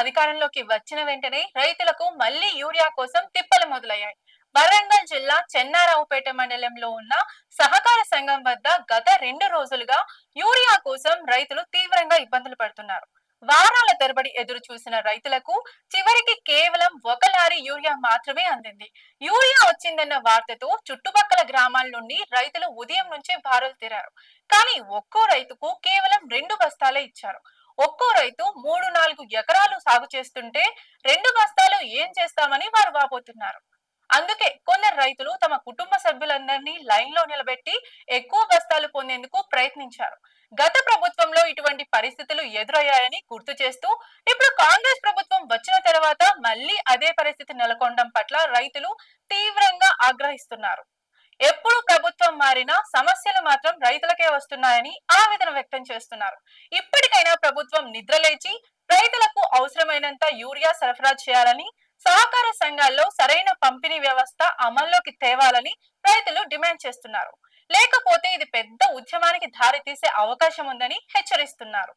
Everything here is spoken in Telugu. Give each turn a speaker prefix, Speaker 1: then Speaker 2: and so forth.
Speaker 1: అధికారంలోకి వచ్చిన వెంటనే రైతులకు మళ్ళీ యూరియా కోసం తిప్పలు మొదలయ్యాయి. వరంగల్ జిల్లా చెన్నారావుపేట మండలంలో ఉన్న సహకార సంఘం వద్ద గత రెండు రోజులుగా యూరియా కోసం రైతులు తీవ్రంగా ఇబ్బందులు పడుతున్నారు. వారాల తరబడి ఎదురు చూసిన రైతులకు చివరికి కేవలం ఒక లారీ యూరియా మాత్రమే అందింది. యూరియా వచ్చిందన్న వార్తతో చుట్టుపక్కల గ్రామాల నుండి రైతులు ఉదయం నుంచే బారులు తీరారు. కానీ ఒక్కో రైతుకు కేవలం రెండు బస్తాలే ఇచ్చారు. ఒక్కో రైతు మూడు నాలుగు ఎకరాలు సాగు చేస్తుంటే రెండు బస్తాలు ఏం చేస్తామని వారు వాపోతున్నారు. అందుకే కొందరు రైతులు తమ కుటుంబ సభ్యులందరినీ లైన్లో నిలబెట్టి ఎక్కువ బస్తాలు పొందేందుకు ప్రయత్నించారు. గత ప్రభుత్వంలో ఇటువంటి పరిస్థితులు ఎదురయ్యాయని గుర్తు చేస్తూ ఇప్పుడు కాంగ్రెస్ ప్రభుత్వం వచ్చిన తర్వాత మళ్ళీ అదే పరిస్థితి నెలకొనడం పట్ల రైతులు తీవ్రంగా ఆగ్రహిస్తున్నారు. ఎప్పుడు ప్రభుత్వం మారినా సమస్యలు మాత్రం రైతులకే వస్తున్నాయని ఆవేదన వ్యక్తం చేస్తున్నారు. ఇప్పటికైనా ప్రభుత్వం నిద్రలేచి రైతులకు అవసరమైనంత యూరియా సరఫరా చేయాలని సహకార సంఘాల్లో సరైన పంపిణీ వ్యవస్థ అమల్లోకి తేవాలని రైతులు డిమాండ్ చేస్తున్నారు. లేకపోతే ఇది పెద్ద ఉద్యమానికి దారి తీసే అవకాశం ఉందని హెచ్చరిస్తున్నారు.